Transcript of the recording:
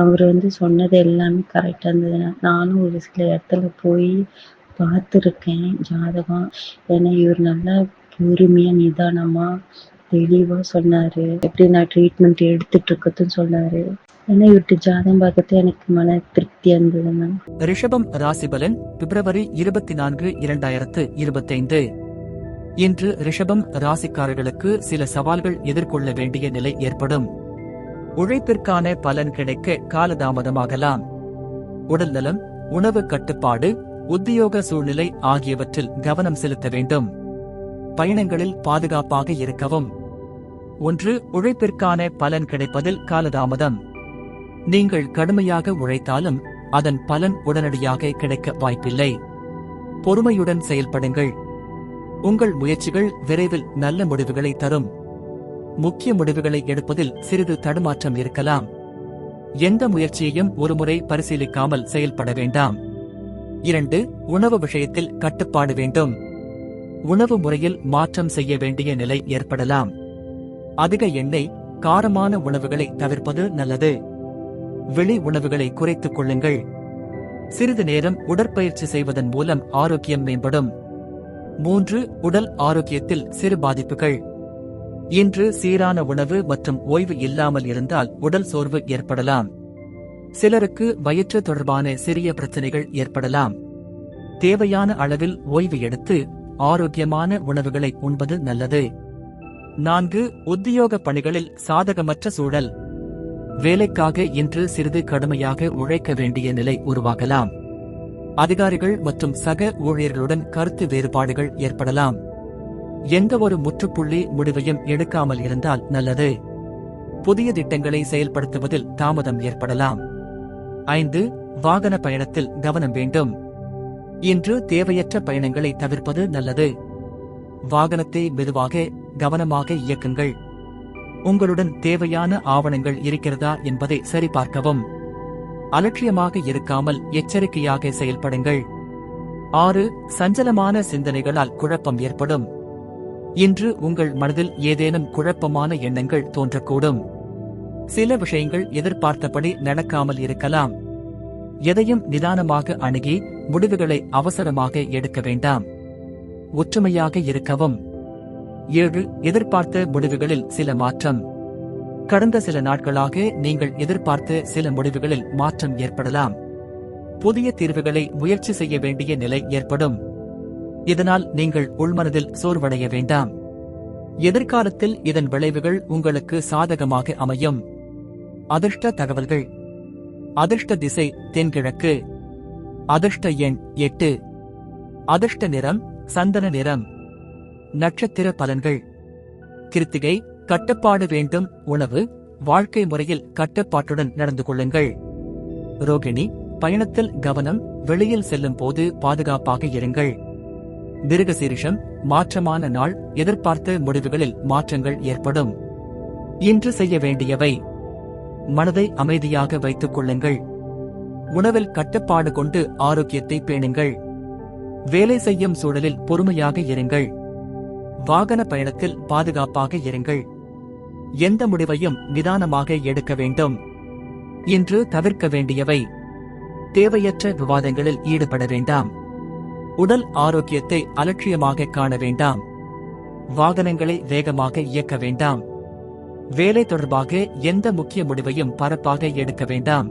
அவர் வந்து சொன்னது எல்லாமே கரெக்டாக இருந்தது. நானும் ஒரு சில இடத்துல போய் பார்த்துருக்கேன் ஜாதகம். ஏன்னா இவர் நல்லா பொறுமையாக நிதானமாக தெளிவாக சொன்னார். எப்படி நான் ட்ரீட்மெண்ட் எடுத்துட்டு இருக்கதுன்னு சொன்னார். ஏன்னா இவர்கிட்ட ஜாதகம் பார்க்கறது எனக்கு மன திருப்தியாக இருந்தது மேம் ரிஷபம் ராசிபலன் பிப்ரவரி இருபத்தி நான்கு இரண்டாயிரத்து இருபத்தைந்து. இன்று ரிஷபம் ராசிக்காரர்களுக்கு சில சவால்கள் எதிர்கொள்ள வேண்டிய நிலை ஏற்படும். உழைப்பிற்கான பலன் கிடைக்க காலதாமதமாகலாம். உடல்நலம் உணவு கட்டுப்பாடு உத்தியோக சூழ்நிலை ஆகியவற்றில் கவனம் செலுத்த வேண்டும். பயணங்களில் பாதுகாப்பாக இருக்கவும். ஒன்று உழைப்பிற்கான பலன் கிடைப்பதில் காலதாமதம். நீங்கள் கடுமையாக உழைத்தாலும் அதன் பலன் உடனடியாக கிடைக்க வாய்ப்பில்லை. பொறுமையுடன் செயல்படுங்கள். உங்கள் முயற்சிகள் விரைவில் நல்ல முடிவுகளை தரும். முக்கிய முடிவுகளை எடுப்பதில் சிறிது தடுமாற்றம் இருக்கலாம். எந்த முயற்சியையும் ஒருமுறை பரிசீலிக்காமல் செயல்பட வேண்டாம். இரண்டு உணவு விஷயத்தில் கட்டுப்பாடு வேண்டும். உணவு முறையில் மாற்றம் செய்ய வேண்டிய நிலை ஏற்படலாம். அதிக எண்ணெய் காரமான உணவுகளை தவிர்ப்பது நல்லது. வெளி உணவுகளை குறைத்துக் கொள்ளுங்கள். சிறிது நேரம் உடற்பயிற்சி செய்வதன் மூலம் ஆரோக்கியம் மேம்படும். மூன்று உடல் ஆரோக்கியத்தில் சிறு பாதிப்புகள். இன்று சீரான உணவு மற்றும் ஓய்வு இல்லாமல் இருந்தால் உடல் சோர்வு ஏற்படலாம். சிலருக்கு வயிற்று தொடர்பான சிறிய பிரச்சனைகள் ஏற்படலாம். தேவையான அளவில் ஓய்வு எடுத்து ஆரோக்கியமான உணவுகளை உண்பது நல்லது. நான்கு உத்தியோக பணிகளில் சாதகமற்ற சூழல். வேலைக்காக இன்று சிறிது கடுமையாக உழைக்க வேண்டிய நிலை உருவாகலாம். அதிகாரிகள் மற்றும் சக ஊழியர்களுடன் கருத்து வேறுபாடுகள் ஏற்படலாம். எந்த ஒரு முற்றுப்புள்ளி முடிவையும் எடுக்காமல் இருந்தால் நல்லது. புதிய திட்டங்களை செயல்படுத்துவதில் தாமதம் ஏற்படலாம். ஐந்து வாகன பயணத்தில் கவனம் வேண்டும். இன்று தேவையற்ற பயணங்களை தவிர்ப்பது நல்லது. வாகனத்தை மெதுவாக கவனமாக இயக்குங்கள். உங்களுடன் தேவையான ஆவணங்கள் இருக்கிறதா என்பதை சரிபார்க்கவும். அலட்சியமாக இருக்காமல் எச்சரிக்கையாக செயல்படுங்கள். ஆறு சஞ்சலமான சிந்தனைகளால் குழப்பம் ஏற்படும். இன்று உங்கள் மனதில் ஏதேனும் குழப்பமான எண்ணங்கள் தோன்றக்கூடும். சில விஷயங்கள் எதிர்பார்த்தபடி நடக்காமல் இருக்கலாம். எதையும் நிதானமாக அணுகி முடிவுகளை அவசரமாக எடுக்க வேண்டாம். ஒற்றுமையாக இருக்கவும். ஏழு எதிர்பார்த்த முடிவுகளில் சில மாற்றம். கடந்த சில நாட்களாக நீங்கள் எதிர்பார்த்த சில முடிவுகளில் மாற்றம் ஏற்படலாம். புதிய தீர்வுகளை முயற்சி செய்ய வேண்டிய நிலை ஏற்படும். இதனால் நீங்கள் உள்மனதில் சோர்வடைய வேண்டாம். எதிர்காலத்தில் இதன் விளைவுகள் உங்களுக்கு சாதகமாக அமையும். அதிர்ஷ்ட தகவல்கள். அதிர்ஷ்ட திசை தென்கிழக்கு. அதிர்ஷ்ட எண் எட்டு. அதிர்ஷ்ட நிறம் சந்தன நிறம். நட்சத்திர பலன்கள். கிருத்திகை கட்டுப்பாடு வேண்டும் உணவு வாழ்க்கை முறையில் கட்டுப்பாட்டுடன் நடந்து கொள்ளுங்கள். ரோகிணி பயணத்தில் கவனம் வெளியில் செல்லும் போது பாதுகாப்பாக இருங்கள். மிருகசீரிஷம் மாற்றமான நாள் எதிர்பார்த்த முடிவுகளில் மாற்றங்கள் ஏற்படும். இன்று செய்ய வேண்டியவை. மனதை அமைதியாக வைத்துக் கொள்ளுங்கள். உணவில் கட்டுப்பாடு கொண்டு ஆரோக்கியத்தை பேணுங்கள். வேலை செய்யும் சூழலில் பொறுமையாக இருங்கள். வாகன பயணத்தில் பாதுகாப்பாக இருங்கள். எந்த முடிவையும் நிதானமாக எடுக்க வேண்டும். இன்று தவிர்க்க வேண்டியவை. தேவையற்ற விவாதங்களில் ஈடுபட வேண்டாம். உடல் ஆரோக்கியத்தை அலட்சியமாக காண வேண்டாம். வாகனங்களை வேகமாக இயக்க வேண்டாம். வேலை தொடர்பாக எந்த முக்கிய முடிவையும் பரப்பாக எடுக்க வேண்டாம்.